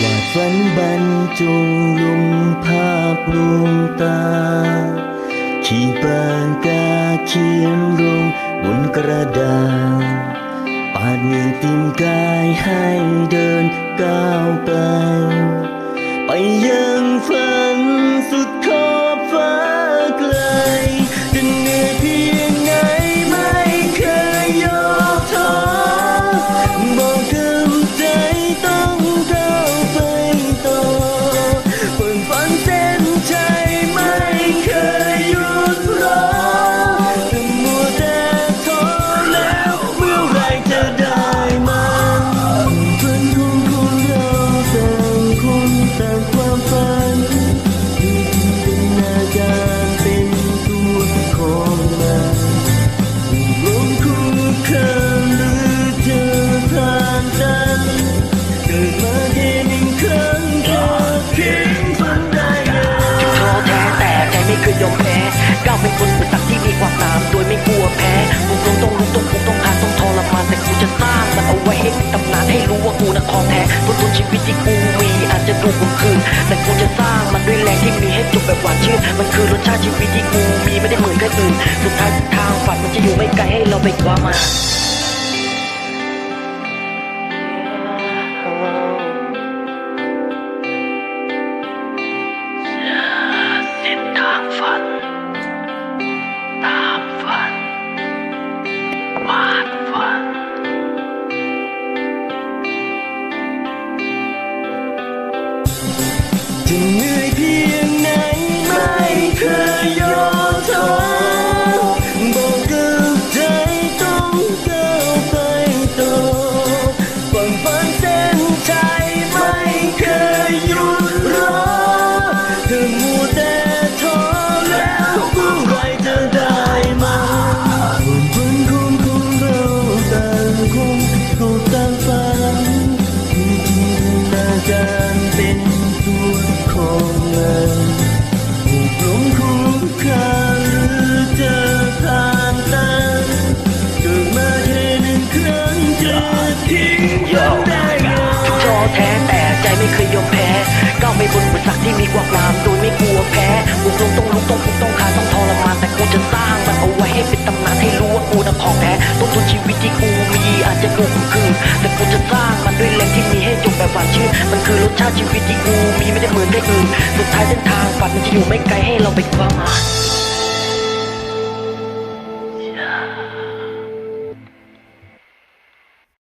วาดฝันบรรจงลงภาพลวงตา ขีปากกาเขียนลงบนกระดาษปาดมือติมกายให้เดินก้าวไป คนต่างความฝันมีจินตนาการเป็นตัวของมันลงคู่คันหรือเจอทางตันเกิดมาแค่หนึ่งครั้งก็ทิ้งฝันได้เลยถึงท้อแท้แต่ใจไม่เคยยอมแพ้ก้าวเป็นคน คืนแต่กูจะสร้างมันด้วยแรงที่มีให้จบแบบหวานชื่นมันคือรสชาติชีวิตที่กูมีไม่ได้เหมือนใครอื่นสุดท้ายทางฝันมันจะอยู่ไม่ไกลให้เราไปคว้ามา จะเหนื่อยเพียงไหนไม่เคยยอ แต่ใจไม่เคยยอมแพ้ก้าวไปบนอุปสรรคที่มีความงามโดยไม่กลัวแพ้บุกลงต้องลุกต้องพุกต้องขาต้องทรมานแต่กูจะสร้างมันเอาไว้ให้เป็นตำนานให้รู้ว่ากูนักของแท้ต้นทุนชีวิตที่กูมีอาจจะดูคุ้มคืนแต่กูจะสร้างมันด้วยแรงที่มีให้จบแบบหวานชื่นมันคือรสชาติชีวิตที่กูมีไม่ได้เหมือนใครอื่นสุดท้ายเส้นทาง